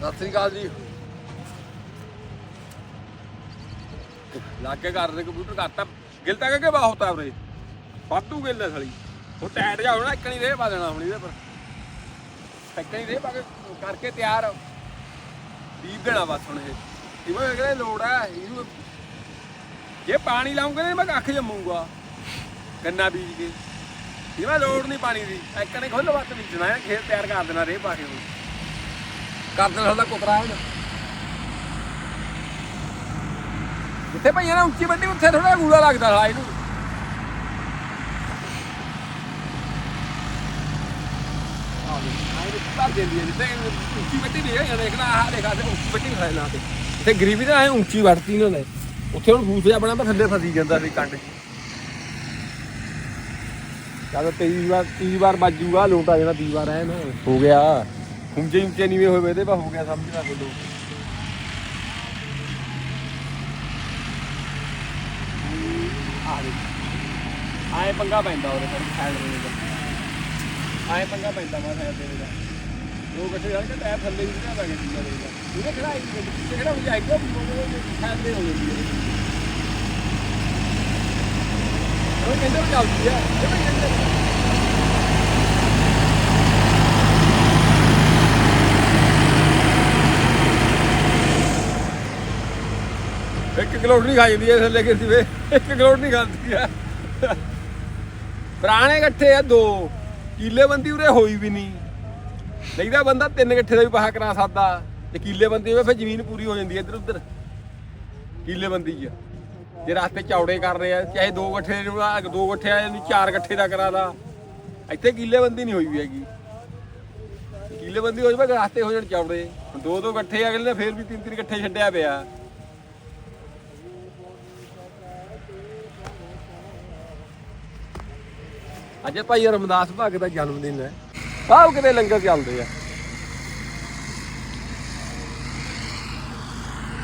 ਸਤਿ ਸ੍ਰੀ ਅਕਾਲ ਜੀ। ਲਾਗੇ ਕਰ ਦੇ ਕੰਪਿਊਟਰ ਕਰਤਾ। ਗਿਲ ਤਾਂ ਕਿ ਬਹੁਤ ਆ ਵੀਰੇ ਵਾਧੂ ਗਿਲ ਹੈ ਸਾਲੀ। ਉਹ ਟਾਇਰ ਜਾ ਹੋਣਾ, ਇੱਕ ਨਹੀਂ ਰੇ ਪਾ ਦੇਣਾ ਹੁਣ ਇਹਦੇ ਪਰ। ਇੱਕ ਨਹੀਂ ਰੇ ਪਾ ਕੇ ਕਰਕੇ ਤਿਆਰ। ਬੀਜ ਦੇਣਾ ਬਸ ਹੁਣ ਇਹ। ਕਿਵੇਂ ਕਹਿੰਦੇ ਲੋੜ ਆ ਇਹਨੂੰ ਜੇ ਪਾਣੀ ਲਾਉਂਗੇ ਨਾ, ਮੈਂ ਕੱਖ ਜੰਮੂਗਾ। ਗੰਨਾ ਬੀਜ ਕੇ। ਇਹਦਾ ਲੋੜ ਨਹੀਂ ਪਾਣੀ ਦੀ। ਇੱਕ ਨੇ ਖੁੱਲ ਵੱਤ ਬੀਜਣਾ ਹੈ ਖੇਤ ਤਿਆਰ ਕਰ ਦੇਣਾ ਰੇ ਪਾ ਕੇ ਹੁਣ। ਕਰ ਦੇਣਾ ਸਾਡਾ ਕੁਤਰਾ ਹੁਣ। ਜਿੱਥੇ ਭਈਆ ਨਾ ਉੱਚੀ ਵੱਡੀ ਉੱਥੇ ਥੋੜਾ ਗੂੜਾ ਲੱਗਦਾ ਸਾਲਾ ਇਹਨੂੰ। ਤੇ ਗਰੀਬੀ ਤਾਂ ਐ ਉੱਚੀ ਵੜਤੀ ਇਹਨਾਂ ਨੇ। ਉੱਥੇ ਹੁਣ ਫੂਸ ਜਿਹਾ ਬਣਾ ਥੱਲੇ ਫਸੀ ਜਾਂਦਾ ਸੀ ਕੰਡ। ਜਦੋਂ ਤੇਈ ਵਾਰ, ਤੀਹ ਵਾਰ ਵੱਜੂਗਾ, ਲੋਟ ਆ ਜਾਣਾ ਤੀਹ ਵਾਰ ਐ ਨਾ ਹੋ ਗਿਆ। ਹੁੰਜੇ ਉੱਚੇ ਨੀਵੇਂ ਹੋਏ ਵੇ ਤੇ ਬਾ ਹੋ ਗਿਆ ਸਮਝ ਲਾ ਕੋਲੋ ਆ ਦੇ ਆਏ ਪੰਗਾ ਪੈਂਦਾ ਉਹਦੇ ਪਰ ਸਾਈਡ ਦੇ ਦਾ ਆਏ ਪੰਗਾ ਪੈਂਦਾ ਮਾ ਸਾਈਡ ਦੇ ਦਾ ਦੋ ਗੱਠੇ ਯਾਰ ਕਿ ਟਾਇਰ ਥੱਲੇ ਵੀ ਨਾ ਲੱਗੇ ਜਿੰਦਾ ਦੇ ਦਾ ਉਹਨੇ ਖੜਾ ਇੱਕ ਗੱਡੀ ਕਿਹੜਾ ਹੋ ਜਾਏਗਾ ਸਾਈਡ ਦੇ ਹੋ ਜਾਂਦੀ ਹੈ। ਉਹ ਕਹਿੰਦੇ ਵੀ ਚੱਲਦੀ ਆ। ਇਹ ਵੀ ਕਹਿੰਦੇ ਇੱਕ ਕਿਲੋ ਨਹੀਂ ਖਾਈ ਦੀ ਥੱਲੇ ਕਿਸੇ ਵੇ ਇੱਕ ਕਿਲੋ ਨਹੀਂ ਖਾਂਦੀ ਆ। ਪੁਰਾਣੇ ਇਕੱਠੇ ਆ ਦੋ। ਕੀਲੇ ਉਰੇ ਹੋਈ ਵੀ ਨਹੀਂ। ਲਈਦਾ ਬੰਦਾ ਤਿੰਨ ਇਕੱਠੇ ਦਾ ਵੀ ਬਾਹਾ ਕਰਾ ਸਕਦਾ। ਤੇ ਕੀਲੇ ਹੋਵੇ ਫਿਰ ਜ਼ਮੀਨ ਪੂਰੀ ਹੋ ਜਾਂਦੀ ਇੱਧਰ ਉੱਧਰ। ਕੀਲੇ ਬੰਦੀ ਆ ਜੇ ਰਸਤੇ ਚੌੜੇ ਕਰ ਰਹੇ ਆ, ਚਾਹੇ ਦੋ ਇਕੱਠੇ ਨੂੰ ਦੋ ਇਕੱਠੇ ਆ ਨੂੰ ਚਾਰ ਇਕੱਠੇ ਦਾ ਕਰਾ ਲਾ। ਇੱਥੇ ਕੀਲੇ ਬੰਦੀ ਨਹੀਂ ਹੋਈ ਵੀ ਹੈਗੀ। ਕੀਲੇ ਹੋ ਜਾਵੇ ਰਸਤੇ ਹੋ ਜਾਣ ਚੌੜੇ। ਦੋ ਦੋ ਇਕੱਠੇ ਅਗਲੇ ਨੇ ਫੇਰ ਵੀ ਤਿੰਨ ਤਿੰਨ ਇਕੱਠੇ ਛੱਡਿਆ ਪਿਆ। ਅੱਜ ਭਾਈ ਰਮਦਾਸ ਭਗਤ ਦਾ ਜਨਮ ਦਿਨ ਹੈ। ਆਹ ਕਿਤੇ ਲੰਗਰ ਚੱਲਦੇ ਆ।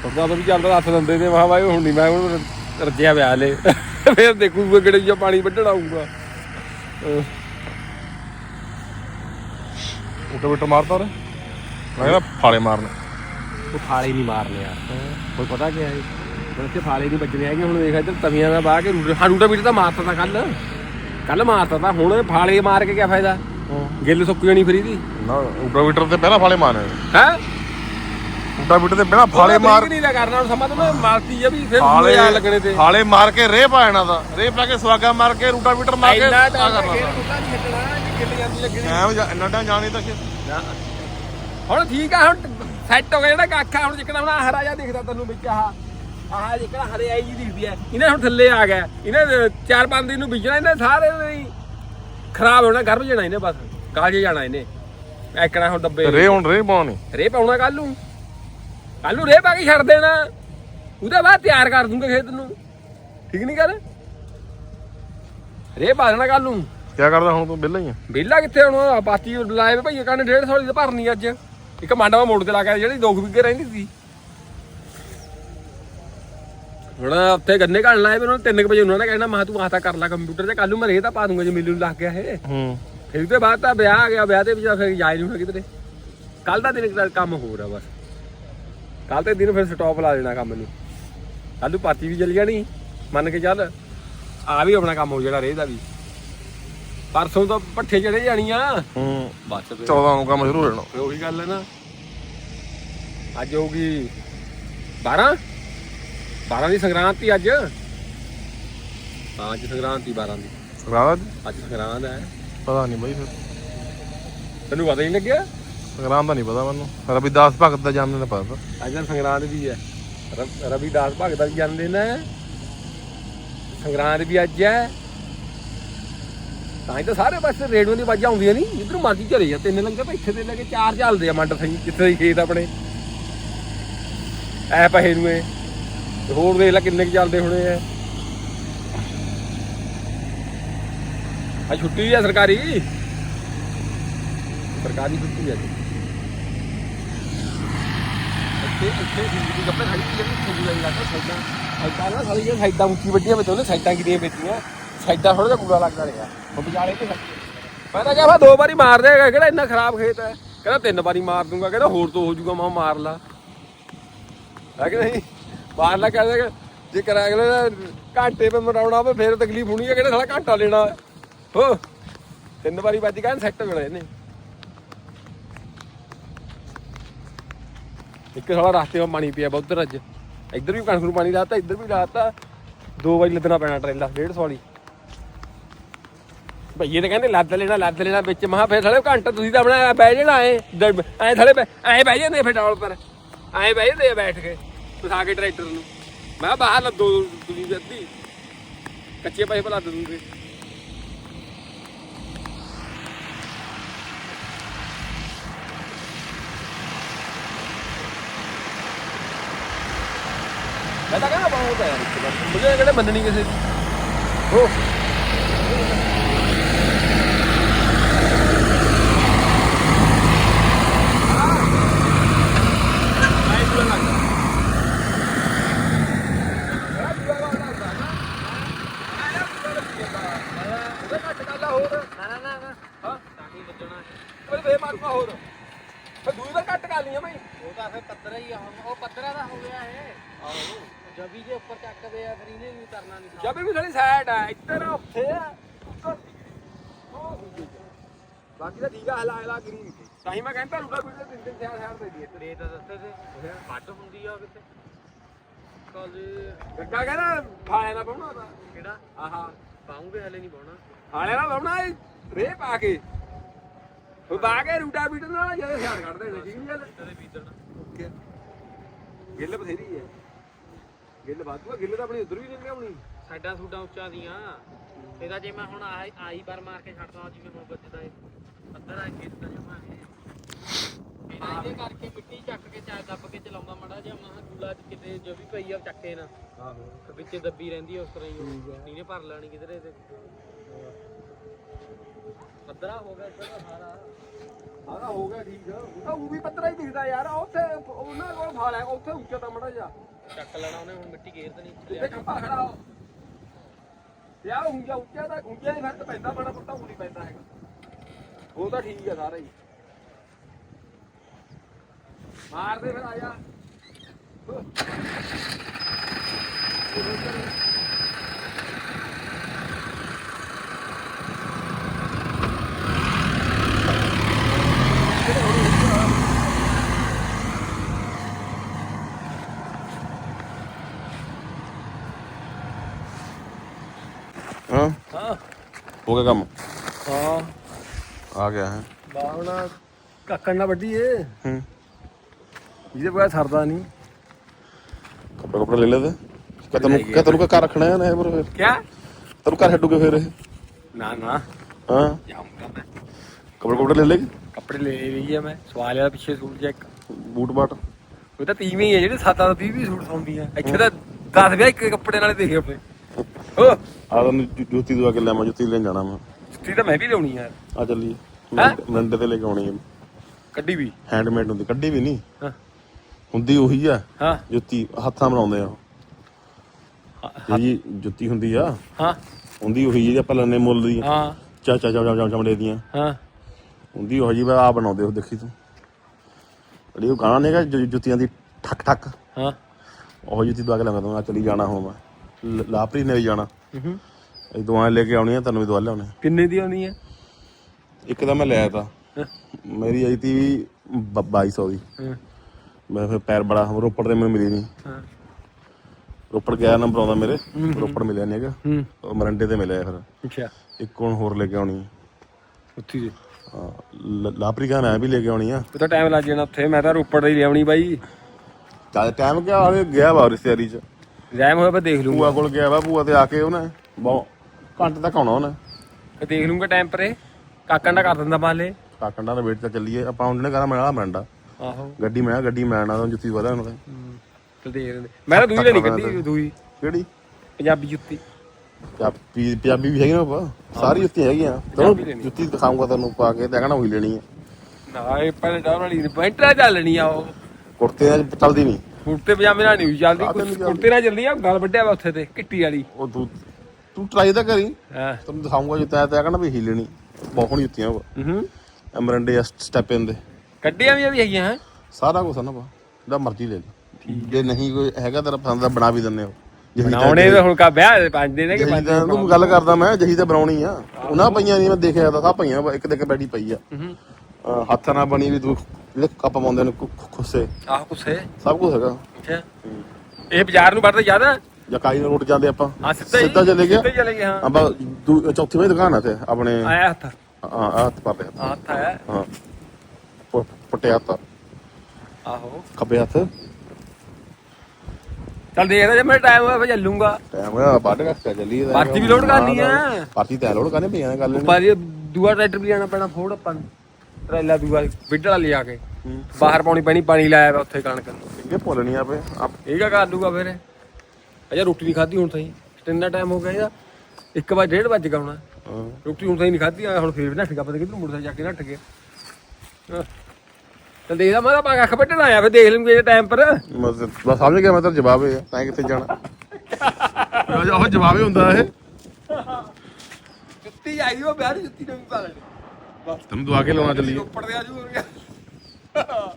ਪੱਗਾ ਤਾਂ ਵੀ ਚੱਲਦਾ ਹੱਥ ਦੰਦੇ ਤੇ ਵਾਹ ਭਾਈ ਹੁਣ ਨਹੀਂ ਮੈਂ ਹੁਣ ਰੱਜਿਆ ਵਿਆਹ ਲੈ ਫੇਰ ਦੇਖੂਗਾ ਕਿਹੜੇ ਜਿਹਾ ਪਾਣੀ ਵੱਢਣ ਆਊਗਾ ਉਟੋ ਬਿਟੋ ਮਾਰਦਾ ਉਹਨੇ। ਮੈਂ ਕਹਿੰਦਾ ਫਾਲੇ ਮਾਰਨੇ। ਉਹ ਫਾਲੇ ਨਹੀਂ ਮਾਰਨੇ ਯਾਰ। ਕੋਈ ਪਤਾ ਕੀ ਹੈ। ਇੱਥੇ ਫਾਲੇ ਨਹੀਂ ਵੱਜਣੇ ਹੈਗੇ। ਹੁਣ ਦੇਖ ਇੱਧਰ ਤਵੀਆਂ ਦਾ ਬਾਹ ਕੇ ਰੂਟਾ ਰੂਟਾ ਵੀਟ ਤਾਂ ਮਾਰਤਾ ਤਾਂ ਕੱਲ ਕੱਲ ਮਾਰਤਾ ਤਾਂ ਹੁਣ ਫਾਲੇ ਮਾਰ ਕੇ ਕੀ ਫਾਇਦਾ? ਗਿੱਲ ਸੁੱਕ ਜਾਣੀ ਫਰੀ ਦੀ। ਨਾ ਉਟੋ ਬਿਟਰ ਤੇ ਪਹਿਲਾਂ ਫਾਲੇ ਮਾਰਨੇ ਹੈ? ਉਟਾ ਬਿਟਰ ਤੇ ਪਹਿਲਾਂ ਫਾਲੇ ਮਾਰ। ਨਹੀਂ ਕਰਨਾ ਹੁਣ ਸਮਾਂ ਤਾਂ ਮਾਰਤੀ ਆ ਵੀ ਫਿਰ ਫਾਲੇ ਆ ਲੱਗਣੇ ਤੇ। ਫਾਲੇ ਮਾਰ ਕੇ ਰੇ ਪਾਣਾ ਦਾ ਰੇ ਪਾ ਕੇ ਸਵਾਗਾ ਮਾਰ ਕੇ ਰੂਟਾ ਬਿਟਰ ਮਾਰ ਕੇ ਇੰਨਾ ਆ ਟਾਈਮ ਕਰਨਾ ਗਿੱਲ ਜਾਂਦੀ ਲੱਗਣੀ। ਜਾ- ਇੰਨਾ ਜਾਣੀ ਤਾਂ ਹੁਣ ਠੀਕ ਆ ਹੁਣ ਸੈੱਟ ਹੋ ਗਿਆ ਜਿਹੜਾ ਕਾਖਾ ਹੁਣ ਜਿੱਕਣਾ ਹੁਣ ਆਹ ਹਰਾ ਜਿਹਾ ਦਿਖਦਾ ਤੈਨੂੰ ਵਿੱਚ ਆਹ। ਆਹ ਜਿੱਕਣਾ ਹਰੇ ਆਈ ਜੀ ਦਿਖਦੀ ਐ ਇਹਨੇ ਹੁਣ ਥੱਲੇ ਆ ਗਿਆ। ਇਹਨੇ ਚਾਰ ਪੰਜ ਦਿਨ ਨੂੰ ਬੀਜਣਾ ਇਹਨੇ ਸਾਰੇ ਨੇ ਖਰਾਬ ਹੋਣਾ ਗਰਭ ਜਾਣਾ ਇਹਨੇ ਬਸ। ਕਾਲਜੇ ਜਾਣਾ ਇਹਨੇ। ਐਕਣਾ ਹੁਣ ਡੱਬੇ ਰੇ ਹੁਣ ਰੇ ਪਾਉਣੀ। ਰੇ ਪਾਉਣਾ ਕੱਲ ਨੂੰ। ਕੱਲ ਨੂੰ ਰੇ ਪਾ ਕੇ ਛੱਡ ਦੇਣਾ। ਉਹਦੇ ਬਾਅਦ ਤਿਆਰ ਕਰ ਦੂੰਗੇ ਖੇਤ ਨੂੰ। ਠੀਕ ਨਹੀਂ ਕਰ ਰੇ ਪਾ ਦੇਣਾ ਕੱਲ ਨੂੰ। ਕੀ ਕਰਦਾ ਹੁਣ ਤੂੰ ਵਿਹਲਾ ਹੀ ਆ? ਵਿਹਲਾ ਕਿੱਥੇ ਹੁਣ? ਪਾਤੀ ਲਾਏ ਭਈਏ ਕਹਿੰਦੇ 150 ਵਾਲੀ ਤਾਂ ਭਰਨੀ ਅੱਜ। ਇੱਕ ਮਾਂਡਵਾ ਮੋੜ ਤੇ ਲਾ ਕੇ ਜਿਹੜੀ 2 ਵਿਗੇ ਰਹਿੰਦੀ ਸੀ। ਹੁਣ ਉੱਥੇ ਗੰਨੇ ਘਣ ਲਾਏ ਵੀ ਉਹਨਾਂ 3 ਵਜੇ ਉਹਨਾਂ ਨੇ ਕਹਿਣਾ ਮਾ ਤੂੰ ਕਰ ਲੈ ਕੰਪਿਊਟਰ ਤੇ ਕੱਲ ਨੂੰ ਮੈਂ ਤਾਂ ਪਾ ਦੂੰਗਾ ਜੇ ਮਿਲੂ ਨੂੰ ਲੱਗ ਗਿਆ ਇਹ। ਹੂੰ। ਫਿਰ ਉਹਦੇ ਬਾਅਦ ਤਾਂ ਵਿਆਹ ਆ ਗਿਆ ਵਿਆਹ ਤੇ ਵੀ ਜਾ ਫਿਰ ਜਾਇ ਨਹੀਂ ਹੋਣਾ ਕਿਤੇ ਕੱਲ ਦਾ ਦਿਨ ਦਾ ਕੰਮ ਹੋ ਰਿਹਾ ਬਸ। ਕੱਲ ਤੇ ਦਿਨ ਫਿਰ ਸਟਾਪ ਲਾ ਦੇਣਾ ਕੰਮ ਨੂੰ। ਕੱਲ ਨੂੰ ਪਾਤੀ ਵੀ ਚਲ ਜਾਣੀ ਮੰਨ ਕੇ ਚੱਲ ਆ ਵੀ ਆਪਣਾ ਕੰਮ ਹੋ ਜਾਣਾ ਰੇ ਦਾ ਵੀ। ਪਰਸੋਂ ਤਾਂ ਪੱਠੇ ਚੜੇ ਜਾਣੀਆਂ। ਹੂੰ। ਬਸ ਫਿਰ। 14 ਨੂੰ ਕੰਮ ਸ਼ੁਰੂ ਹੋ ਜਾਣਾ। ਫਿਰ ਉਹੀ ਗੱਲ ਹੈ ਨਾ। ਅੱਜ ਹੋਊਗੀ 12 12 ਦੀ ਸੰਗਰਾਂਤੀ ਅੱਜ। ਹਾਂ ਅੱਜ ਸੰਗਰਾਂਤੀ 12 ਦੀ। ਰਾਤ ਅੱਜ ਸੰਗਰਾਂਦ ਹੈ। ਪਤਾ ਨਹੀਂ ਬਾਈ ਫਿਰ। ਤੈਨੂੰ ਪਤਾ ਹੀ ਨਹੀਂ ਲੱਗਿਆ? ਸੰਗਰਾਮ ਦਾ ਨਹੀਂ ਪਤਾ ਮੈਨੂੰ। ਰਵਿਦਾਸ ਭਗਤ ਦਾ ਜਨਮ ਦਿਨ ਪਤਾ। ਅੱਜ ਤਾਂ ਸੰਗਰਾਂਦ ਵੀ ਹੈ। ਰ- ਰਵੀਦਾਸ ਭਗਤ ਦਾ ਵੀ ਜਨਮ ਦਿਨ ਹੈ। ਸੰਗਰਾਂਦ ਵੀ ਅੱਜ ਹੈ। ਤਾਂ ਹੀ ਤਾਂ ਸਾਰੇ ਪਾਸੇ ਰੇਡੀਓ ਦੀ ਆਵਾਜ਼ਾਂ ਆਉਂਦੀਆਂ ਨਹੀਂ। ਜਿੱਧਰ ਮਰਜ਼ੀ ਚਲੇ ਜਾ। ਤਿੰਨ ਲੰਗਰ ਤਾਂ ਇੱਥੇ ਦੇ ਲੈ ਕੇ ਚਾਰ ਚੱਲਦੇ ਆ ਮੰਡ ਸਹੀ ਜਿੱਥੇ ਦੇ ਖੇਤ ਆਪਣੇ। ਐ ਪਹੇ ਨੂੰ ਇਹ। ਤੇ ਹੋਰ ਦੇਖ ਲੈ ਕਿੰਨੇ ਕੁ ਚੱਲਦੇ ਹੋਣੇ ਐ ਆ ਛੁੱਟੀ ਹੈ ਸਰਕਾਰੀ? ਸਰਕਾਰੀ ਛੁੱਟੀ ਹੈ ਇੱਥੇ ਇੱਥੇ ਜ਼ਿੰਦਗੀ ਗੱਪੇ ਖੜੀ ਹੋਈ ਹੈ ਇੱਥੇ ਲੱਗਦਾ ਸਾਈਡਾਂ ਸਾਈਡਾਂ ਨਾ ਸਾਰੀ ਇਹ ਸਾਈਡਾਂ ਉੱਚੀ ਵੱਡੀਆਂ ਵਿੱਚ ਉਹਨੇ ਸਾਈਡਾਂ ਕਿਦੀਆਂ ਵੇਚੀਆਂ ਸਾਈਡਾਂ ਥੋੜਾ ਜਿਹਾ ਕੂੜਾ ਲੱਗਦਾ ਰਿਹਾ। ਉਹ ਵਿਚਾਲੇ ਤੇ ਮੈਂ ਤਾਂ ਕਿਹਾ ਦੋ ਵਾਰੀ ਮਾਰ ਦੇਗਾ ਕਿਹੜਾ ਇੰਨਾ ਖਰਾਬ ਖੇਤ ਹੈ। ਕਹਿੰਦਾ ਤਿੰਨ ਵਾਰੀ ਮਾਰ ਦੂੰਗਾ, ਕਹਿੰਦਾ ਹੋਰ ਤੋਂ ਹੋ ਜਾਊਗਾ, ਮੈਂ ਕਿਹਾ ਮਾਰ ਲਾ। ਹੈ ਕਿ ਨਹੀਂ? ਬਾਹਰਲਾ ਕਹਿ ਦੇ ਜੇ ਕਰਾ ਅਗਲੇ ਨੇ ਘੰਟੇ ਪੇ ਮਰਾਉਣਾ ਹੋਵੇ, ਫੇਰ ਤਕਲੀਫ ਹੋਣੀ ਹੈ ਕਿਹੜਾ ਸਾਲਾ ਘੰਟਾ ਲੈਣਾ ਹੋ? ਤਿੰਨ ਵਾਰੀ ਵੱਜ ਗਿਆ ਸੈੱਟ ਹੋ ਨੇ ਇੱਕ ਸਾਲਾ ਰਸਤੇ 'ਚ ਪਾਣੀ ਪਿਆ ਬਹੁਤ ਅੱਜ। ਇੱਧਰ ਵੀ ਕਣਕ ਨੂੰ ਪਾਣੀ ਲਾਤਾ, ਇੱਧਰ ਵੀ ਲਾਤਾ। ਦੋ ਵਾਰੀ ਲੱਦਣਾ ਪੈਣਾ ਟਰੇਲਾ 150 ਵਾਲੀ। ਭਈਏ ਤੇ ਕਹਿੰਦੇ ਲੱਦ ਲੈਣਾ ਲੱਦ ਲੈਣਾ ਵਿੱਚ। ਮਹਾ ਫੇਰ ਥਲੇ ਘੰਟਾ ਤੁਸੀਂ ਤਾਂ ਆਪਣਾ ਬਹਿ ਜਾਣਾ, ਐ। ਐ ਥਲੇ ਐ ਬਹਿ ਜਾਂਦੇ ਆ ਫਿਰ ਪਰ ਐ ਬਹਿ ਜਾਂਦੇ ਬੈਠ ਕੇ। ਫਸਾ ਕੇ ਟਰੈਕਟਰ ਨੂੰ। ਮੈਂ ਕਿਹਾ, ਬਾਹਰ ਲੱਦੋ ਤੁਸੀਂ ਵੀ ਅੱਧੀ। ਕੱਚੇ ਪੈਸੇ ਭਲਾ ਲੱਦ ਦੂੰਗੇ। ਮੈਂ ਤਾਂ ਕਹਿੰਦਾ ਬਹੁਤ ਹੈ ਯਾਰ ਇੱਕ ਕਿਹੜੇ ਮੰਨਣੀ ਕਿਸੇ ਦੀ? ਹੋ ਨਾ ਨਾ ਨਾ ਹਾਂ ਤਾਂ ਹੀ ਵੱਜਣਾ ਵੇ ਮਾਰੂਗਾ ਹੋਰ। ਫਿਰ ਦੂਈ ਵਾਰ ਕੱਟ ਕਰ ਲਈਆਂ ਬਈ। ਉਹ ਤਾਂ ਫਿਰ ਪੱਤਰਾ ਹੀ ਆ ਹੁਣ ਉਹ ਪੱਤਰਾ ਦਾ ਹੋ ਗਿਆ ਇਹ। ਆਹੋ। ਜਬੀ ਜੇ ਉੱਪਰ ਚੱਕਦੇ ਆ ਫਿਰ ਇਹਨੇ ਵੀ ਕਰਨਾ ਨਹੀਂ। ਜਦ ਵੀ ਸਾਡੀ ਸਾਈਡ ਆ ਇੱਧਰ ਆ, ਉੱਥੇ ਆ ਉੱਧਰ। ਉਹ ਦੂਜੀ ਚ। ਬਾਕੀ ਤਾਂ ਠੀਕ ਆ ਹਲਾ ਹਲਾ ਕਰੀ ਨੀ। ਤਾਂ ਹੀ ਮੈਂ ਕਹਿੰਦਾ ਰੁਕਾ ਕੋਈ ਤਿੰਨ ਤਿੰਨ ਚਾਰ ਚਾਰ ਦੇ ਦੀ ਰੇਤ ਦੱਸਦੇ ਤੇ ਵੱਡ ਹੁੰਦੀ ਆ ਕਿਤੇ ਕੱਲ ਗੱਗਾ ਕਹਿੰਦਾ ਫਾਲੇ ਨਾ ਪਾਉਣਾ ਤਾਂ ਕਿਹੜਾ? ਆਹਾ। ਪਾਉਂਗੇ ਹਲੇ ਨਹੀਂ ਪਾਉਣਾ। ਫਾਲੇ ਨਾ ਪਾਉਣਾ ਇਹ ਰੇ ਪਾ ਕੇ। ਪਾ ਕੇ ਰੂਟਾ ਬੀਟਰ ਨਾਲ ਜਦੋਂ ਸਿਆੜ ਕੱਢਦੇ ਨੇ ਠੀਕ ਨਹੀਂ ਗੱਲ। ਤੇਰੇ ਬੀਤਣ ਗਿੱਲ ਬਥੇਰੀ ਹੈ ਗਿੱਲ ਵਾਧੂ ਆ ਗਿੱਲ ਤਾਂ ਆਪਣੀ ਉਧਰ ਵੀ ਨਿਕਲ ਆਉਣੀ ਸਾਡਾ ਸੂਡਾ ਉੱਚਾ ਦੀਆਂ। ਇਹਦਾ ਜੇ ਮੈਂ ਹੁਣ ਆਈ ਆਈ ਬਾਰ ਮਾਰ ਕੇ ਛੱਡਦਾ ਜਿਵੇਂ ਹੁਣ ਵੱਜਦਾ ਏ। ਪੱਤਰ ਆ ਕੇ ਤਾਂ ਜਮਾ ਇਹਦਾ ਇਹਦੇ ਕਰਕੇ ਮਿੱਟੀ ਚੱਕ ਕੇ ਚਾਹ ਦੱਬ ਕੇ ਚਲਾਉਂਦਾ ਮੜਾ ਜਿਹਾ ਮਹਾ ਗੁਲਾ ਚ ਕਿਤੇ ਜੋ ਵੀ ਪਈ ਆ ਚੱਕੇ ਨਾ। ਆਹੋ। ਵਿੱਚ ਦੱਬੀ ਰਹਿੰਦੀ ਉਸ ਤਰ੍ਹਾਂ ਹੀ। ਨੀਨੇ ਭਰ ਲੈਣੀ ਕਿਧਰੇ ਤੇ ਪੱਧਰਾ ਹੋ ਗਿਆ ਇੱਧਰ ਦਾ ਸਾਰਾ ਆਹ ਹੋ ਗਿਆ ਠੀਕ। ਆ ਉਹ ਵੀ ਪੱਤਰਾ ਹੀ ਦਿਖਦਾ ਯਾਰ ਉੱਥੇ ਉਹਨਾਂ ਕੋਲ ਫਾਲਾ ਉੱਥੇ ਉੱਚਾ ਤਾਂ ਮੜਾ ਜਾ ਚੱਕ ਲੈਣਾ ਉਹਨੇ ਹੁਣ ਮਿੱਟੀ ਗੇਰ ਦੇਣੀ। ਇੱਥੇ ਖੰਭਾ ਖੜਾ ਹੋ ਯਾਰ ਉਂਜਾ ਉੱਚਾ ਦਾ ਉਂਜਾ ਹੀ ਫ਼ਰਕ ਪੈਂਦਾ ਬੜਾ ਪੁੱਟਾ ਨਹੀਂ ਪੈਂਦਾ ਹੈਗਾ। ਉਹ ਤਾਂ ਠੀਕ ਆ ਸਾਰਾ ਹੀ। ਮਾਰ ਦੇ ਫਿਰ ਆ ਹਾਂ। ਹਾਂ ਹੋ ਗਿਆ ਕੰਮ? ਹਾਂ। ਆ ਗਿਆ ਹੈ। ਬਾਵਣਾ ਕੱਕਣ ਨਾ ਵੱਡੀ ਏ। ਹੂੰ। ਜਿਹਦੇ ਕੋਲ ਸਰਦਾ ਨਹੀਂ। ਕੱਪੜੇ ਕੱਪੜੇ ਲੈ ਲੈ ਤੇ। ਕਿ ਤੈਨੂੰ ਕਿ ਤੈਨੂੰ ਘਰ ਰੱਖਣਾ ਹੈ ਨਾ ਇਹ ਪਰ ਫਿਰ? ਕਿਆ? ਤੈਨੂੰ ਘਰ ਛੱਡੂਗੇ ਫਿਰ ਇਹ? ਨਾ ਨਾ। ਹਾਂ। ਜਾਊਂਗਾ ਮੈਂ। ਕੱਪੜੇ ਕੱਪੜੇ ਲੈ ਲੈ ਕੱਪੜੇ ਲੈ ਲਈ ਆ ਮੈਂ। ਸਵਾਲ ਆ ਪਿੱਛੇ ਸੂਟ ਚੈੱਕ ਬੂਟ ਬਾਟ? ਉਹ ਤਾਂ ਤੀਵੀਂ ਹੀ ਆ ਜਿਹੜੇ 7 20 20 ਸੂਟ ਸੌਂਦੀਆਂ। ਇੱਥੇ ਤਾਂ 10 ਵਿਆਹ ਇੱਕ ਕੱਪੜੇ ਨਾਲੇ ਦੇਖੇ ਆਪਣੇ ਓ ਆ ਤੈਨੂੰ ਜੁ- ਜੁੱਤੀ ਦਵਾ ਕੇ ਲਿਆਵਾਂ ਜੁੱਤੀ ਲੈਣ ਜਾਣਾ ਮੈਂ। ਜੁੱਤੀ ਤਾਂ ਮੈਂ ਵੀ ਲਿਆਉਣੀ ਯਾਰ ਆ ਚੱਲੀਏ। ਹੈਂ? ਮੰਡੇ ਤੇ ਲੈ ਕੇ ਆਉਣੀ ਹੈ ਕੱਢੀ ਵੀ। ਹੈਂਡਮੇਡ ਹੁੰਦੀ ਕੱਢੀ ਵੀ ਨਹੀਂ। ਹਾਂ। ਹੁੰਦੀ ਉਹੀ ਆ। ਹਾਂ। ਜੁੱਤੀ ਹੱਥਾਂ ਬਣਾਉਂਦੇ ਆ। ਜੀ ਜੁੱਤੀ ਹੁੰਦੀ ਆ। ਹਾਂ। ਹੁੰਦੀ ਉਹੀ ਜਿਹੜੀ ਆਪਾਂ ਲੈਣੇ ਮੁੱਲ ਦੀ। ਹਾਂ। ਚਾ ਚਾ ਚਾ ਚਾ ਚਮੜੇ ਦੀਆਂ। ਹਾਂ। ਹੁੰਦੀ ਉਹ ਜੀ ਬਾ ਆ ਬਣਾਉਂਦੇ ਹੋ ਦੇਖੀ ਤੂੰ। ਜਿਹੜੀ ਉਹ ਗਾਣਾ ਨੇਗਾ ਜੁੱਤੀਆਂ ਦੀ ਠੱਕ ਠੱਕ ਹਾਂ। ਉਹ ਜੁੱਤੀ ਦਵਾ ਕੇ ਲੰਗਾ ਦੂੰਗਾ ਚਲੀ ਜਾਣਾ ਮੈਂ। ਲ- ਲਾਪਰੀ ਨੇ ਵੀ ਜਾਣਾ। ਹੂੰ ਇਹ ਦਵਾਈ ਲੈ ਕੇ ਆਉਣੀਆਂ ਤੈਨੂੰ ਵੀ ਦਵਾ ਲਿਆਉਣੇ। ਕਿੰਨੇ ਦੀ ਆਉਣੀ ਹੈ ਇੱਕ ਤਾਂ ਮੈਂ ਲਿਆ ਤਾ। ਮੇਰੀ ਆਈ ਤੀ 2200 ਦੀ। ਹਾਂ। ਮੈਂ ਫਿਰ ਪੈਰ ਬੜਾ ਰੋਪੜ ਤੇ ਮੈਨੂੰ ਮਿਲੀ ਨਹੀਂ ਹਾਂ। ਰੋਪੜ ਗਿਆ ਨੰਬਰ ਆਉਂਦਾ ਮੇਰੇ। ਰੋਪੜ ਮਿਲਿਆ ਨਹੀਂ ਹੈਗਾ। ਹੂੰ। ਉਹ ਮਰੰਡੇ ਤੇ ਮਿਲਿਆ ਫਿਰ। ਅੱਛਾ। ਇੱਕ ਹੁਣ ਹੋਰ ਲੈ ਕੇ ਆਉਣੀ। ਹੈ। ਉੱਥੀ ਦੇ ਹਾਂ ਲ- ਲਾਪਰੀ ਕਾ ਮੈਂ ਵੀ ਲੈ ਕੇ ਆਉਣੀ ਆ। ਉਹ ਤਾਂ ਟਾਈਮ ਲੱਗ ਜਾਣਾ ਉੱਥੇ। ਮੈਂ ਤਾਂ ਰੋਪੜ ਦਾ ਹੀ ਲਿਆਉਣੀ ਬਾਈ। ਜਦ ਟਾਈਮ ਗਿਆ ਹਾਲੇ ਗਿਆ ਵਾ ਰਿਸ਼ਤੇਦਾਰੀ ਚ। ਰੈਮ ਹੋਇਆ ਮੈਂ ਦੇਖ ਲੂੰਗਾ। ਭੂਆ ਕੋਲ ਗਿਆ ਵਾ ਭੂਆ ਤੇ ਆ ਕੇ ਉਹਨੇ ਬਹੁਤ ਘੰਟੇ ਤੱਕ ਆਉਣਾ ਉਹਨੇ। ਮੈਂ ਦੇਖ ਲੂੰਗਾ ਟਾਈਮ ਪਰੇ। ਕਾਕਾ ਦਾ ਕਰ ਦਿੰਦਾ ਮਾਲੇ ਕਾਕੰਡਾ ਦਾ ਵੇਟ ਤੇ ਚੱਲੀਏ। ਆਪਾਂ ਉਹਨੇ ਕਹਣਾ ਮੈਂ ਆ। ਮਰੰਡਾ ਆਹੋ। ਗੱਡੀ ਮੈਂ ਗੱਡੀ ਮੈਂ ਨਾ ਜੁੱਤੀ ਵਧਾ ਉਹਨਾਂ ਦੇ ਚਲ ਦੇਖ ਲੈਂਦੇ। ਮੈਂ ਤਾਂ ਦੂਈ ਲੈਣੀ ਕੱਢੀ ਦੂਈ। ਕਿਹੜੀ? ਪੰਜਾਬੀ ਜੁੱਤੀ। ਪੰਜਾਬੀ ਪੰਜਾਬੀ ਵੀ ਹੈਗੀ ਨਾ ਆਪਾਂ। ਸਾਰੀ ਜੁੱਤੀਆਂ ਹੈਗੀਆਂ। ਤੈਨੂੰ। ਜੁੱਤੀ ਦਿਖਾਉਂਗਾ ਤੈਨੂੰ ਪਾ ਕੇ ਤੇ ਕਹਣਾ ਉਹੀ ਲੈਣੀ ਹੈ ਨਾ ਇਹ ਪਹਿਲੇ ਡਾਉਨ ਵਾਲੀ ਪੈਂਟਰਾ ਚੱਲਣੀ ਆ ਉਹ। ਕੁੜਤੇ ਨਾਲ ਚੱਲਦੀ ਨਹੀਂ ਕੁੜਤੇ ਪਜਾਮੇ ਨਾਲ ਨਹੀਂ ਚੱਲਦੀ ਨਹੀਂ। ਕੁੜਤੇ ਨਾਲ ਚੱਲਦੀ ਆ ਗਲ ਵੱਡਿਆ ਵਾ ਉੱਥੇ ਤੇ ਕਿੱਟੀ ਵਾਲੀ। ਉਹ ਤੂੰ ਤੂੰ ਟਰਾਈ ਤਾਂ ਕਰੀ। ਹਾਂ। ਤੈਨੂੰ ਦਿਖਾਉਂਗਾ ਜੁੱਤਾ ਤੇ ਕਹਣਾ ਵੀ ਹੀ ਲੈਣੀ ਬਹੁਤ ਸੋਹਣੀ ਜੁੱਤੀਆਂ ਉਹ ਹੂੰ ਐਮਰੰਡੇ ਸਟੈਪ ਇਨ ਦੇ। ਕੱਢੀਆਂ ਵੀ ਵੀ ਹੈਗੀਆਂ ਹੈ? ਸਾਰਾ ਕੁਝ ਨਾ ਬਾ ਜਿਹੜਾ ਮਰਜ਼ੀ ਲੈ ਲੈ। ਜੇ ਨਹੀਂ ਕੋਈ ਹੈਗਾ ਤੇਰਾ ਪਸੰਦ ਦਾ ਬਣਾ ਵੀ ਦਿੰਨੇ ਹੋ ਬਣਾਉਣੇ ਤਾਂ ਹੁਣ ਕਾ ਵਿਆਹ ਦੇ ਪੰਜ ਦਿਨ ਹੈ ਕਿ ਪੰਜ ਤਾਂ ਤੂੰ ਗੱਲ ਕਰਦਾ ਮੈਂ ਜਹੀ ਤਾਂ ਬਣਾਉਣੀ ਆ। ਉਹਨਾਂ ਪਈਆਂ ਨਹੀਂ ਮੈਂ ਦੇਖਿਆ ਤਾਂ ਸਭ ਪਈਆਂ ਇੱਕ ਤੇ ਇੱਕ ਬੈਠੀ ਪਈ ਆ। ਹੱਥ ਨਾਲ ਬਣੀ ਵੀ ਤੂੰ ਜਿਹੜੇ ਕੱਪ ਪਾਉਂਦੇ ਨੇ ਖੁ- ਖੁ- ਖੁੱਸੇ। ਆਹ ਹੈ ਸਭ ਕੁਝ ਹੈਗਾ। ਅੱਛਾ। ਇਹ ਬਾਜ਼ਾਰ ਨੂੰ ਵੜਦਾ ਜ਼ਿਆਦਾ? ਜਾਂ ਕਾਈ ਨੂੰ ਉੱਡ ਜਾਂਦੇ ਆਪਾਂ। ਹਾਂ ਸਿੱਧਾ ਹੀ ਸਿੱਧਾ ਚਲੇ ਗਿਆ। ਸਿੱਧਾ ਹੀ ਚਲੇ ਗਿਆ ਹਾਂ। ਆਪਾਂ ਦੂ- ਚੌਥੀ ਵਾਲੀ ਦੁਕਾਨ ਆ ਤੇ ਆਪਣੇ ਆਇਆ ਹੱਥ? ਹਾਂ ਹੱਥ ਪਰਲੇ ਹੱਥ। ਆਹ ਹੱਥ ਆਇਆ? ਹਾਂ। ਪ- ਪੁੱਟੇ ਹੱਥ। ਆਹੋ। ਖੱਬੇ ਹੱਥ। ਚੱਲ ਦੇਖਦਾ ਜੇ ਮੇਰਾ ਟਾਈਮ ਹੋਇਆ ਫਿਰ ਚੱਲੂਗਾ। ਟਾਈਮ ਹੋਇਆ ਵੱਢ ਕੇ ਚੱਲੀ ਇਹਦਾ। ਪਰਚੀ ਵੀ ਲੋਡ ਕਰਨੀ ਆ। ਪਰਚੀ ਤਾਂ ਲੋਡ ਕਰਨੀ ਪਈਆਂ ਨੇ ਗੱਲ ਪਰ ਇਹ ਦੂਆ ਟਰੈਕਟਰ ਵੀ ਜਾਣਾ ਪੈਣਾ ਫੋੜ ਆਪਾਂ ਨੂੰ। ਟਰੈਲਾ ਦੂਆ ਵਿੱਢ ਵਾਲਾ ਲਿਆ ਕੇ। ਬਾਹਰ ਪਾਉਣੀ ਪੈਣੀ ਪਾਣੀ ਲਾਇਆ ਵਾ ਉੱਥੇ ਕਣਕ। ਨੂੰ ਇਹ ਭੁੱਲਣੀ ਆਪੇ। ਆਪ ਇਹ ਕਾ ਕਰ ਲੂਗਾ ਫਿਰ? ਅਜਾ ਰੋਟੀ ਨਹੀਂ ਖਾਧੀ ਹੁਣ ਤਾਈ ਕਿੰਨਾ ਟਾਈਮ ਹੋ ਗਿਆ ਇਹਦਾ। 1 ਵਜੇ 1:30 ਵਜੇ ਗਾਉਣਾ ਹਾਂ। ਰੋਟੀ ਹੁਣ ਤਾਈ ਨਹੀਂ ਖਾਧੀ ਆ ਹੁਣ ਫੇਰ ਨੱਠ ਗਿਆ ਪਤਾ ਕਿੱਧਰ ਮੁੜਦਾ ਜਾ ਕੇ ਨੱਠ ਗਿਆ। ਹਾਂ। ਚੱਲ ਦੇਖਦਾ ਮੈਂ ਤਾਂ ਪਾ ਅੱਖ ਵੱਢਣ ਆਇਆ ਫਿਰ ਦੇਖ ਲੂੰਗੇ ਟਾਈਮ ਪਰ। ਬਸ ਬਸ ਸਮਝ ਗਿਆ ਮੈਂ ਤਾਂ ਜਵਾਬ ਇਹ। ਤਾਂ ਕਿੱਥੇ ਜਾਣਾ? ਉਹ ਜਵਾਬ ਹੀ ਹੁੰਦਾ ਇਹ। ਜੁੱਤੀ ਆਈ ਉਹ ਵਿਆਹ ਦੀ ਜੁੱਤੀ ਨਵੀਂ ਪਾ ਲੈਣੀ। ਤੈਨੂੰ ਦਵਾ ਕੇ ਲਾਉਣਾ ਚੱਲੀ। ਉੱਪਰ ਦੇ ਆਜੂ ਹੋ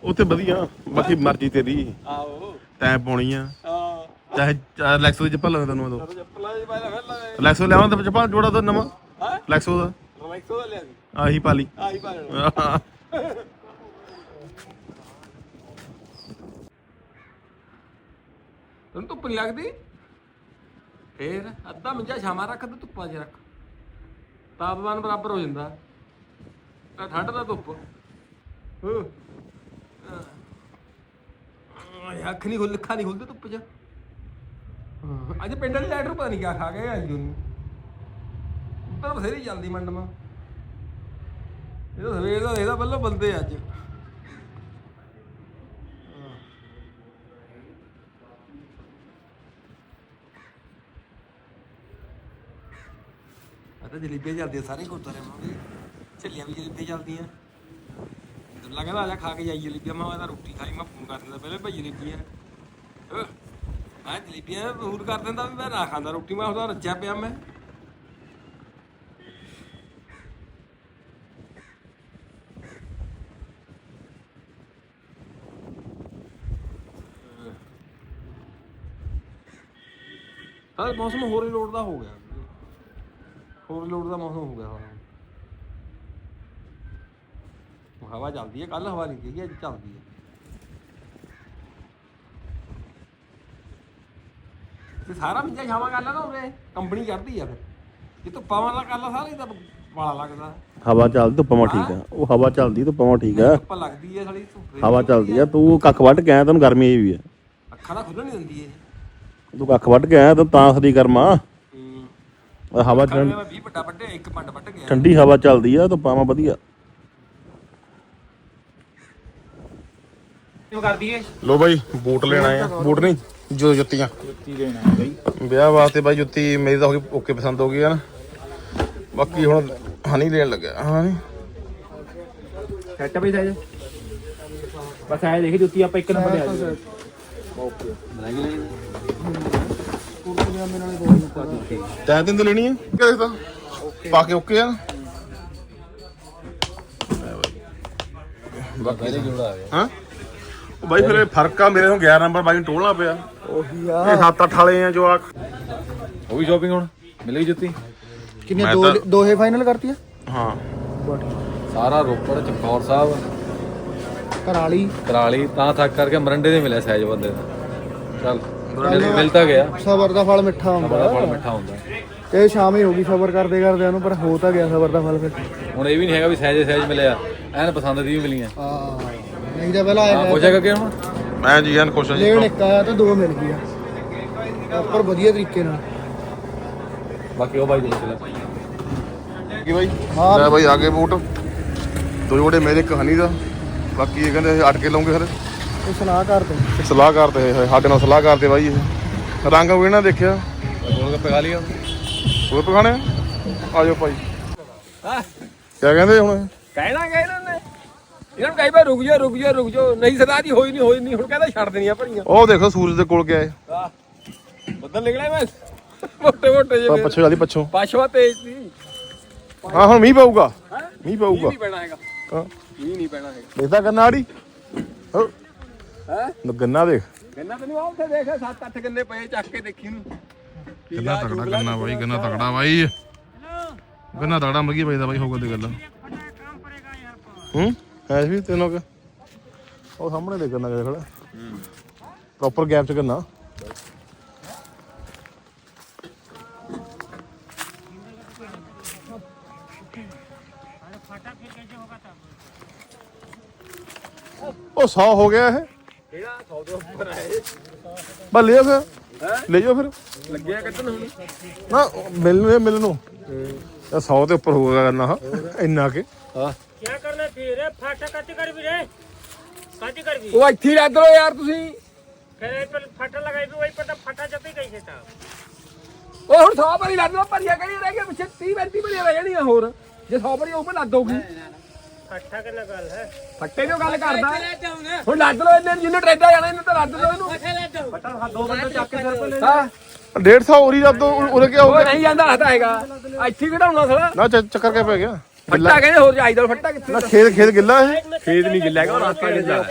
ਉੱਥੇ ਵਧੀਆ, ਬਾਕੀ ਮਰਜ਼ੀ ਤੇਰੀ। ਆਓ ਤੈਂ ਪਾਉਣੀ ਆ। ਚਾਹੇ ਲੈਕਸੋ ਦੀ ਚੱਪਲ ਲਵੇ ਤੈਨੂੰ ਉਦੋਂ ਲੈਕਸੋ ਲਿਆਵਾਂ ਤਾਂ ਚੱਪਲ, ਜੋੜਾ ਤਾਂ ਨਵਾਂ। ਹਾਂ ਲੈਕਸੋ ਦਾ। ਰੋਮੈਕਸੋ ਦਾ ਲਿਆ ਆਹੀ ਪਾ ਲਈ। ਆਹੀ ਪਾ ਲੈਣਾ ਤੈਨੂੰ ਧੁੱਪ ਨਹੀਂ ਲੱਗਦੀ? ਫੇਰ ਅੱਧਾ ਮੰਜਾ ਛਾਵਾਂ ਰੱਖ ਤੇ ਧੁੱਪਾਂ 'ਚ ਰੱਖ। ਤਾਪਮਾਨ ਬਰਾਬਰ ਹੋ ਜਾਂਦਾ। ਤਾਂ ਠੰਡ ਦਾ ਧੁੱਪ। ਹਾਂ। ਅੱਖ ਨਹੀਂ ਖੁੱਲ ਅੱਖਾਂ ਨਹੀਂ ਖੁੱਲਦੇ ਧੁੱਪ 'ਚ। ਹਾਂ। ਅੱਜ ਪਿੰਡ ਵਾਲੀ ਲਾਈਟ ਨੂੰ ਪਤਾ ਨਹੀਂ ਕਿਆ ਖਾ ਗਏ ਅੱਜ ਉਹਨੂੰ। ਉੱਧਰ ਬਥੇਰੀ ਜਲਦੀ ਮੰਡਮਾ। ਇਹ ਤਾਂ ਸਵੇਰ ਦਾ ਇਹਦਾ ਬੱਲੋ ਬੰਦੇ ਅੱਜ। ਆ ਤਾਂ ਜਲੇਬੀਆਂ ਚੱਲਦੀਆਂ ਸਾਰੇ ਗੁਰਦੁਆਰੇ ਮਾਂ ਝੱਲੀਆਂ ਵੀ ਜਲੇਬੀਆਂ ਚੱਲਦੀਆਂ। ਦੁੱਲਾ ਕਹਿੰਦਾ ਆ ਜਾ ਖਾ ਕੇ ਜਾਈ ਜਲੇਬੀਆਂ। ਮੈਂ ਤਾਂ ਰੋਟੀ ਖਾਈ, ਮੈਂ ਫੋਨ ਕਰ ਦਿੰਦਾ ਪਹਿਲੇ, ਭਾਈ ਜਲੇਬੀਆਂ ਹਾਂ? ਜਲੇਬੀਆਂ ਫੋਨ ਕਰ ਦਿੰਦਾ ਵੀ ਮੈਂ ਨਾ ਖਾਂਦਾ ਰੋਟੀ। ਮੈਂ ਉਹਦਾ ਰੱਜਿਆ ਪਿਆ ਮੈਂ। ਹਾਂ ਮੌਸਮ ਹੋਰ ਹੀ ਲੋੜ ਦਾ ਹੋ ਗਿਆ। ਹੋਰ ਲੋੜ ਦਾ ਮੌਸਮ ਹੋ ਗਿਆ ਹੁਣ ਹਵਾ ਚੱਲਦੀ ਹੈ ਕੱਲ ਹਵਾ ਨਹੀਂ ਸੀਗੀ ਅੱਜ ਚੱਲਦੀ ਹੈ। ਤੇ ਸਾਰਾ ਮਿੰਜਾ ਛਾਵਾਂ ਕਰ ਲਾ ਨਾ ਉਰੇ ਕੰਪਨੀ ਚੜਦੀ ਆ ਫਿਰ। ਜੇ ਤੂੰ ਪਾਵਾਂ ਦਾ ਕਰ ਲਾ ਸਾਰਾ ਤਾਂ ਵਾਲਾ ਲੱਗਦਾ। ਹਵਾ ਚੱਲਦੀ ਧੁੱਪਾਂ ਮਾ ਠੀਕ ਆ। ਉਹ ਹਵਾ ਚੱਲਦੀ ਧੁੱਪਾਂ ਮਾ ਠੀਕ ਆ। ਧੁੱਪ ਲੱਗਦੀ ਹੈ ਸਾਲੀ ਧੁੱਪ ਹਵਾ ਚੱਲਦੀ ਆ ਤੂੰ ਕੱਖ ਵੱਢ ਕੇ ਆਇਆ ਤੈਨੂੰ ਗਰਮੀ ਆਈ ਵੀ ਆ। ਅੱਖਾਂ ਦਾ ਖੁੱਲਣ ਨਹੀਂ ਦਿੰਦੀ ਇਹ। ਤੂੰ ਕੱਖ ਵੱਢ ਕੇ ਆਇਆ ਤੈਨੂੰ ਤਾਂ ਸਦੀ ਗਰਮਾ ਹਵਾ ਕੱਲ ਠੰ- ਮੈਂ 20 ਵੱਡਾ ਵੱਡੇ ਇੱਕ ਪੰਡ ਵੱਟ ਗਿਆ ਠੰਡੀ ਹਵਾ ਚੱਲਦੀ ਆ ਧੁੱਪਾਂ ਮਾ ਵਧੀਆ। ਕਰ ਦਈਏ ਲੋ ਬਾਈ ਬੂਟ ਲੈਣ ਆਏ ਆ। ਬੂਟ ਨਹੀਂ ਜੋ ਜੁੱਤੀਆਂ। ਜੁੱਤੀ ਦੇਣਾ ਹੈ ਬਈ। ਵਿਆਹ ਵਾਸਤੇ ਬਾਈ ਜੁੱਤੀ ਮੇਰੀ ਤਾਂ ਹੋ ਗਈ ਓਕੇ ਪਸੰਦ ਹੋ ਗਈ ਆ ਨਾ। ਬਾਕੀ ਹੁਣ ਹਨੀ ਲੈਣ ਲੱਗਿਆ। ਹਾਂ ਨੀ ਸੈੱਟ ਬਈ ਸਾਈਜ਼ ਬਸ ਆਏ ਦੇਖੀ ਜੁੱਤੀ ਆਪਾਂ ਇੱਕ ਨੰਬਰ ਦੇ ਆ ਜੀ ਓਕੇ ਤੈਂ ਤਿੰਨ ਲੈਣੀ ਆ। ਕਿਹਦੇ ਤਾਂ? ਪਾ ਕੇ ਓਕੇ ਆ ਬਾਕੀ ਜੋੜਾ ਆ ਗਿਆ। ਹਾਂ? ਬਾਈ ਫਿਰ ਇਹ ਫ਼ਰਕ ਆ ਮੇਰੇ ਤੋਂ 11 ਨੰਬਰ ਬਾਈ ਨੂੰ ਟੋਲਣਾ ਪਿਆ। ਉਹੀ ਆ। ਇਹ 7-8 ਵਾਲੇ ਆ ਜੋ ਆ ਉਹ ਵੀ ਸ਼ਾਪਿੰਗ ਹੁਣ ਮਿਲੇਗੀ ਜੁੱਤੀ? ਕਿੰਨੇ ਮੈਂ ਦੋ ਤਾਂ- ਦੋਹੇ ਫਾਈਨਲ ਕਰਤੀ ਆ ਹਾਂ ਸਾਰਾ ਰੋਪੜ ਚਮਕੌਰ ਸਾਹਿਬ। ਕਰਾਲੀ। ਕਰਾਲੀ ਤਾਂ ਥੱਕ ਕਰਕੇ ਮਰੰਡੇ ਦੇ ਮਿਲਿਆ ਸਹਿਜ ਬੰਦੇ ਦਾ। ਚੱਲ ਮਿਲ- ਮਿਲ ਤਾਂ ਗਿਆ। ਸਬਰ ਦਾ ਫਲ ਮਿੱਠਾ ਹੁੰਦਾ। ਬੜਾ ਫਲ ਮਿੱਠਾ ਹੁੰਦਾ। ਤੇ ਸ਼ਾਮ ਹੀ ਹੋ ਗਈ ਸਬਰ ਕਰਦੇ ਕਰਦੇ ਉਹਨੂੰ ਪਰ ਹੋ ਤਾਂ ਗਿਆ ਸਬਰ ਦਾ ਫਲ ਫਿਰ। ਹੁਣ ਇਹ ਵੀ ਨਹੀਂ ਹੈਗਾ ਵੀ ਸਹਿਜੇ ਸਹਿਜ ਮਿਲਿਆ। ਐਨ ਪਸੰਦ ਦੀ ਵੀ ਮਿਲੀਆਂ। ਹਾਂ। ਨਹੀਂ ਤਾਂ ਪਹਿਲਾਂ ਹਾਂ ਆਇਆ ਪੁੱਛਿਆ ਕਰਕੇ ਹੁਣ? ਮੈਂ ਜੀ ਐਨ ਖੁਸ਼ ਹਾਂ ਜੀ। ਲੈਣ ਇੱਕ ਆਇਆ ਤਾਂ ਦੋ ਮਿਲ ਗਈਆਂ ਉੱਪਰ ਵਧੀਆ ਤਰੀਕੇ ਨਾਲ। ਬਾਕੀ ਉਹ ਬਾਈ ਦੇ ਮਿਲਿਆ ਕੀ ਬਾਈ? ਹਾਂ। ਲੈ ਬਾਈ ਆਗੇ ਬੂਟ। ਦੋ ਜੋੜੇ ਮੇਰੇ ਇੱਕ ਹਨੀ ਦਾ। ਬਾਕੀ ਇਹ ਕਹਿੰਦੇ ਅਟ ਕੇ ਲਾਉਂਗੇ ਫਿਰ। ਇਹ ਸਲਾਹ ਕਰਦੇ ਸਲਾਹ ਕਰਦੇ ਹੋਏ ਸਾਡੇ ਨਾਲ ਸਲਾਹ ਕਰਦੇ ਬਾਈ ਇਹ। ਰੰਗ ਵੀ ਨਾ ਦੇਖਿਆ। ਗੋਲ ਗੱਪੇ ਖਾ ਲਿਆ ਹੋਰ ਪਖਾਣੇ ਆ? ਜਾਓ ਭਾਈ। ਹਾਂ ਕਹਿੰਦੇ ਹੁਣ? ਕਹਿਣਾ ਕਿ ਇਹਨਾਂ ਨੇ ਕਹੀ ਬਾ ਰੁਕ ਜਾ ਰੁਕ ਜਾ ਰੁਕ ਜਾ ਨਹੀਂ ਸਰਦਾਰ ਜੀ ਹੋਈ ਨਹੀਂ ਹੋਈ ਨਹੀਂ ਹੁਣ ਕਹਿੰਦਾ ਛੱਡ ਦੇਣੀਆਂ ਭਰੀਆਂ। ਉਹ ਦੇਖੋ ਸੂਰਜ ਦੇ ਕੋਲ ਗਿਆ ਇਹ। ਆਹ ਬੱਦਲ ਨਿਕਲਿਆ ਮੈਂ। ਮੋਟੇ ਮੋਟੇ ਜਿਹੇ। ਪੱਛੋ ਜਾਂਦੀ ਪੱਛੋਂ। ਪਾਸ਼ਵਾ ਤੇਜ ਸੀ। ਹਾਂ ਹੁਣ ਮੀਂਹ ਪਊਗਾ। ਹੈ? ਮੀਂਹ ਪਊਗਾ। ਨਹੀਂ ਪੈਣਾ ਹੈਗਾ। ਹਾਂ। ਮੀਂਹ ਨਹੀਂ ਪੈਣਾ ਹੈਗਾ। ਦੇਖਦਾ ਗੰਨਾ ਆੜੀ ਹੋ। ਹੈ? ਗੰਨਾ ਦੇਖ। ਗੰਨਾ ਤੈਨੂੰ ਆ ਉੱਥੇ ਦੇਖ 7-8 ਗੰਨੇ ਪਏ ਚੱਕ ਕੇ ਦੇਖੀ ਨੂੰ ਗੰਨਾ ਤਗੜਾ ਗੰਨਾ ਬਾਈ ਗੰਨਾ ਤਗੜਾ ਬਾਈ। ਗੰਨਾ ਤਗੜਾ ਮਰਗੀ ਬਾਈ ਦਾ ਬਾਈ ਹੋਗਾ ਤੇ ਗੱਲ। ਹੂੰ? ਐਸ ਵੀ ਤੈਨੂੰ ਕਿ ਉਹ ਸਾਹਮਣੇ ਦੇ ਗੰਨਾ ਕਿਹੜਾ ਖੜਾ ਪ੍ਰੋਪਰ ਗੈਪ ਚ ਗੰਨਾ ਉਹ 100 ਹੋ ਗਿਆ ਇਹ। ਕਿਹੜਾ 100 ਦੇ ਉੱਪਰ ਆਏ ਬਸ ਲੈ ਜਾਓ ਫਿਰ। ਹੈ ਲੈ ਜਾਓ ਫਿਰ। ਲੱਗਿਆ ਕੱਢਣ ਹੁਣ ਨਾ ਮਿਲ ਨੂੰ ਇਹ ਮਿਲ ਨੂੰ। ਇਹ 100 ਦੇ ਉੱਪਰ ਹੋਊਗਾ ਕਰਨਾ ਹਾਂ। ਇੰਨਾ ਕਿ। ਹਾਂ। क्या ਸੀ ਰੇ ਫਾਟਾ ਕੱਚ ਉਹ ਇੱਥੇ ਰਹਿ ਦੋ ਯਾਰ ਤੁਸੀਂ। ਫਿਰ ਇਹ ਪਹਿਲ ਫਾਟਾ ਲਗਾਈ ਵੀ ਵਈ ਪਤਾ ਫਾਟਾ ਜੱਤੀ ਗਈ ਸੀ ਤਾਂ ਉਹ ਹੁਣ 100 ਭਰੀ ਲੱਦ ਦੋ ਭਰੀਆਂ ਕਿਹੜੀ ਰਹਿ ਗਈ ਪਿੱਛੇ 30 35 ਭਰੀਆਂ ਰਹਿ ਜਾਣੀਆਂ ਹੋਰ। ਜੇ 100 ਭਰੀ ਉਹ ਲੱਦ ਦੋਗੀ ਫੱਟਾ ਕਿੰਨਾ ਗੱਲ ਹੈ? ਫੱਟੇ ਦੀ ਗੱਲ ਕਰਦਾ? ਹੁਣ ਲੱਦ ਲੋ ਇਹਨੇ ਜਿਹਨੇ ਚੱਕਰ ਫੱਟਾ ਕਹਿੰਦੇ ਹੋਰ ਚਾਹੀਦਾ ਫੱਟਾ ਕਿੱਥੇ ਨਾ ਖੇਤ ਖੇਤ ਗਿੱਲਾ ਇਹ? ਖੇਤ ਨਹੀਂ ਗਿੱਲਾ ਹੈਗਾ ਰਸਤਾ ਗਿੱਲਾ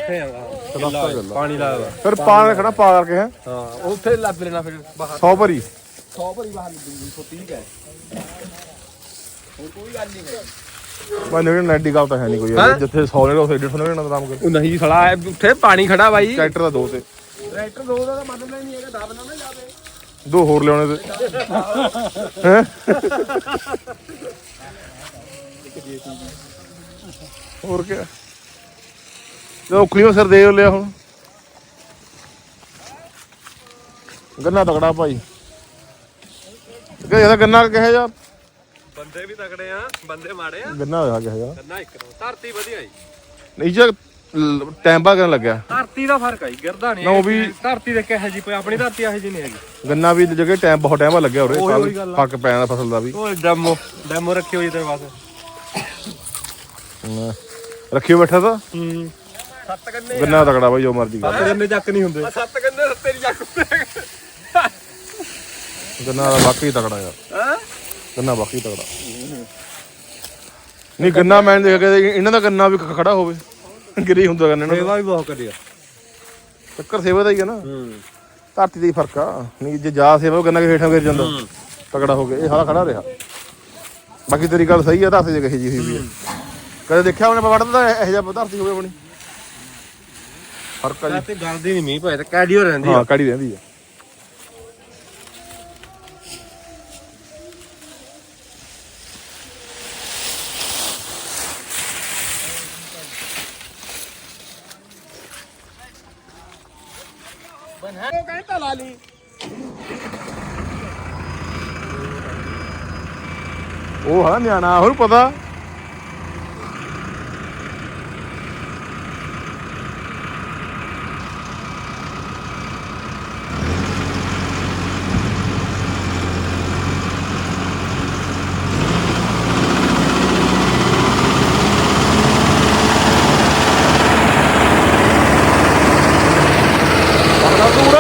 ਪਾਣੀ ਲਾ ਫਿਰ ਪਾਣ ਖੜਾ ਪਾ ਕਰਕੇ ਹੈ। ਹਾਂ ਉੱਥੇ ਲੱਦ ਲੈਣਾ ਫਿਰ ਬਾਹਰ। 100 ਭਰੀ। 100 ਭਰੀ ਬਾਹਰ ਲੱਗੂਗੀ 130 ਹੈ। ਹੋਰ ਕੋਈ ਗੱਲ ਨਹੀਂ ਹੈ। ਮੈਂ ਨਿਕਲਣ ਨੈਡੀ ਗੱਲ ਤਾਂ ਹੈ ਨਹੀਂ ਕੋਈ। ਯਾਰ ਜਿੱਥੇ 100 ਨੇ ਉੱਥੇ 150 ਨੇ ਆਰਾਮ ਕਰ। ਉਹ ਨਹੀਂ ਖੜਾ ਹੈ ਉੱਥੇ ਪਾਣੀ ਖੜਾ ਬਾਈ। ਟਰੈਕਟਰ ਦਾ ਦੋ ਤੇ। ਟਰੈਕਟਰ ਦੋ ਦਾ ਤਾਂ ਮਤਲਬ ਨਹੀਂ ਹੈਗਾ ਦਬ ਨਾ ਨਾ ਜਾਵੇ ਦੋ ਹੋਰ ਲਿਆਉਣੇ ਤੇ। ਹੈ ਹੋਰ ਕੀ ਲੋ ਕਲੀਓ ਸਰ ਦੇ ਲਿਆ ਹੁਣ। ਗੰਨਾ ਤਕੜਾ ਭਾਈ। ਕਿ ਇਹਦਾ ਗੰਨਾ ਕਿਹਾ ਯਾਰ ਬੰਦੇ ਵੀ ਤਕੜੇ ਆ ਬੰਦੇ ਮਾੜੇ ਆ। ਗੰਨਾ ਹੋਇਆ ਕਿਹਾ ਯਾਰ ਕੰਨਾ ਇੱਕ ਨੂੰ ਧਰਤੀ ਵਧੀਆ ਜੀ। ਨਹੀਂ ਜੇ ਟਾਈਮ ਬਾਅਦ ਕਰਨ ਲੱਗਿਆ। ਧਰਤੀ ਦਾ ਫ਼ਰਕ ਆਈ ਗਿਰਦਾ ਨਹੀਂ ਨਾ ਉਹ ਵੀ ਧਰਤੀ ਦੇ ਕਿਹੋ ਜੀ ਆਪਣੀ ਧਰਤੀ ਇਹੋ ਜੀ ਨਹੀਂ ਹੈਗੀ। ਗੰਨਾ ਵੀ ਜਗ੍ਹਾ ਟਾਈਮ ਬਹੁਤ ਟਾਈਮ ਲੱਗਿਆ ਉਰੇ। ਫੱਕ ਪੈਣ ਦਾ ਫਸਲ ਦਾ ਵੀ। ਉਹ ਡੈਮੋ ਡੈਮੋ ਰੱਖੀ ਹੋਈ ਤੇਰੇ ਵਾਸਤੇ। ਹਾਂ। ਰੱਖਿਓ ਬੈਠਾ ਤਾਂ। ਹੂੰ ਸੱਤ ਕੰਨੇ ਗੰਨਾ ਤਕੜਾ ਬਾਈ ਜੋ ਮਰਜ਼ੀ ਕਰ। ਕੰਨੇ ਜੱਕ ਨਹੀਂ ਹੁੰਦੇ। ਸੱਤ ਕੰਨੇ ਸੱਤੇ ਦੀ ਜੱਕ ਗੰਨਾ ਦਾ ਵਾਕਈ ਤਕੜਾ ਯਾਰ। ਹਾਂ? ਗੰਨਾ ਵਾਕਈ ਤਕੜਾ। ਨਹੀਂ ਗੰਨਾ ਮੈਂ ਦੇਖ ਕੇ ਇਹਨਾਂ ਦਾ ਗੰਨਾ ਵੀ ਖ- ਖੜਾ ਹੋਵੇ। ਗਿਰੀ ਹੁੰਦਾ ਗੰਨੇ ਨੂੰ। ਵੀ ਬਹੁਤ ਕਰਿਆ ਚੱਕਰ ਸੇਵਾ ਦਾ ਹੀ ਹੈ ਨਾ। ਹੂੰ। ਧਰਤੀ ਦਾ ਹੀ ਫ਼ਰਕ ਆ। ਨਹੀਂ ਜੇ ਜਾ ਸੇਵਾ ਉਹ ਗੰਨਾ ਕੇ ਹੇਠਾਂ ਗਿਰ ਜਾਂਦਾ। ਤਕੜਾ ਹੋ ਗਿਆ। ਇਹ ਹਾਲਾ ਖੜਾ ਰਿਹਾ। ਬਾਕੀ ਤੇਰੀ ਗੱਲ ਸਹੀ ਆ ਧਰਤੀ ਦੇ ਕਹੀ ਜੀ ਹੋਈ ਵੀ ਆ। ਕਦੇ ਦੇਖਿਆ ਉਹਨੇ ਵੜਦਾ ਇਹੋ ਜਿਹਾ ਧਰਤੀ ਹੋਵੇ ਆਪਣੀ? ਫ਼ਰਕ ਆ ਜੀ। ਤੇ ਗਲਦੀ ਨਹੀਂ ਮੀਂਹ ਪਏ ਤੇ ਕੈਡੀਓ ਰਹਿੰਦੀ ਹਾਂ ਕੜੀ ਰਹਿੰਦੀ ਆ। ਉਹ ਕਹਿੰਦਾ ਲਾ ਲਈ। ਉਹ ਹੈ ਨਿਆਣਾ ਹੋਰ ਪਤਾ ਪਕੜਾ ਦੂਰ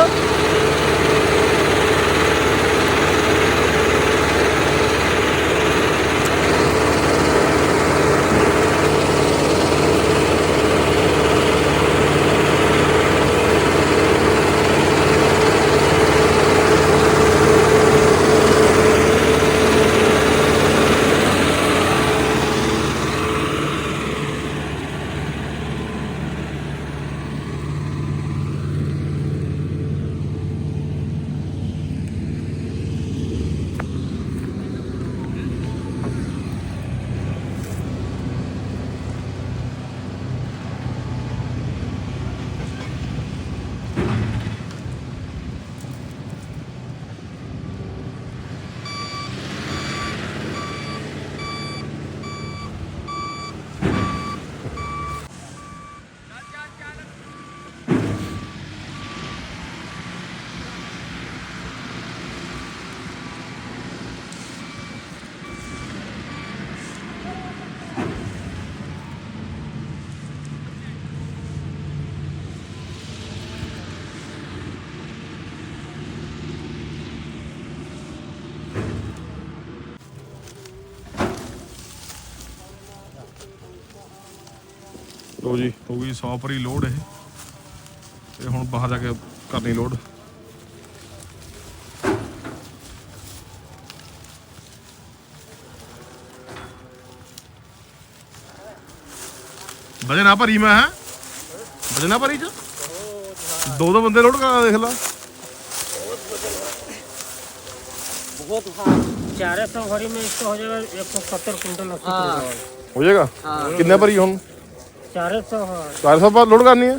ਲੋ ਜੀ ਹੋ ਗਈ 100 ਭਰੀ ਲੋਡ ਇਹ ਤੇ ਹੁਣ ਬਾਹਰ ਜਾ ਕੇ ਕਰਨੀ ਲੋਡ ਵਜਨ ਆ ਭਰੀ ਮੈਂ ਹੈ ਵਜਨ ਆ ਭਰੀ ਚ ਦੋ ਦੋ ਬੰਦੇ ਲੋਡ ਕਰਾ ਦੇਖ ਲਾ बहुत हाँ चार सौ भरी में इसका हो जाएगा एक सौ सत्तर कुंटल अस्सी कुंटल ਹੋ ਜਾਏਗਾ ਕਿੰਨੇ ਭਰੀ ਹੁਣ चार सौ हाँ 400 ਪਰ ਲੋਡ ਕਰਨੀ ਹੈ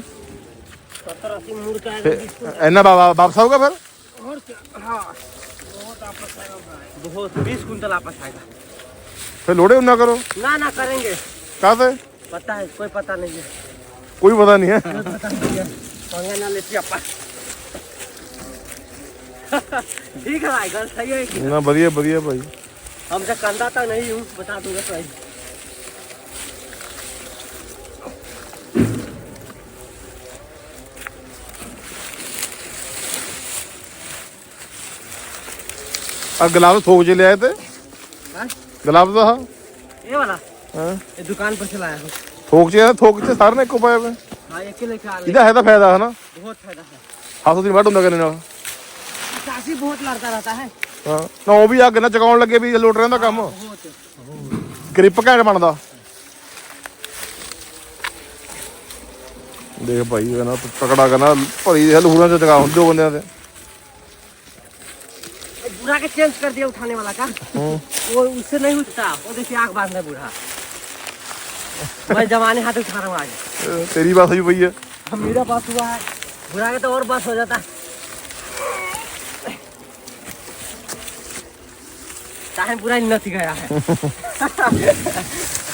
सत्तर अस्सी मुड़ का ਤੇ ਇੰਨਾ ਵਾ- ਵਾ- ਵਾਪਸ ਆਊਗਾ ਫਿਰ और क्या हाँ बहुत आपस आएगा भाई। बहुत बीस कुंटल आपस आएगा ਫਿਰ ਲੋੜੇ ਉਨਾ ਕਰੋ ना ना करेंगे ਕਾਹਤੇ पता है कोई पता नहीं है ਕੋਈ ਪਤਾ ਨਹੀਂ ਹੈ कोई पता नहीं है पंगा ना लेती अपा ठीक है भाई गल सही है कि ਨਾ ਵਧੀਆ ਵਧੀਆ ਭਾਈ हमसे कंधा तक नहीं हूँ बता दूंगा तो ਆ ਗਲਾਬ ਥੋਕ ਚ ਲਿਆਏ ਤੇ हाँ? ਗਲਾਬ ਦਾ ये वाला ਹਾਂ ये दुकान पर चलाया हूँ ਥੋਕ ਚ ਆ ਥੋਕ ਚ ਸਾਰਿਆਂ ਨੇ ਇੱਕੋ ਪਾਇਆ ਵੇ हाँ एक किलो का ਇਹਦਾ ਹੈ ਤਾਂ ਫਾਇਦਾ ਹਨਾ बहुत फायदा है ਹਾਸੋ ਦੀ ਵੱਢ ਹੁੰਦਾ ਕਰਨੇ ਨਾਲ काशी बहुत लड़ता रहता है ਹਾਂ ਨਾ ਉਹ ਵੀ ਅੱਗ ਨਾ ਚਕਾਉਣ ਲੱਗੇ ਵੀ ਲੋਟ ਰਹਿੰਦਾ ਕੰਮ बहुत ਗ੍ਰਿਪ ਘੈਂਟ ਬਣਦਾ ਦੇਖ ਭਾਈ ਇਹ ਨਾ ਤਕੜਾ ਕਰਨਾ ਭਰੀ ਦੇ ਲਹੂਰਾਂ ਚ ਚਕਾ ਹੁੰਦੇ ਦੋ ਬੰਦਿਆਂ ਤੇ दूसरा के चेंज कर दिया उठाने वाला का। हाँ। वो उससे नहीं उठता वो देखिए आग बाँध रहे बूढ़ा। मैं जमाने हाथ उठा रहा हूँ आज। हाँ, तेरी बात हुई भैया। हम मेरा बात हुआ है। के तो और बस हो जाता। है टाइम पूरा नच गया है।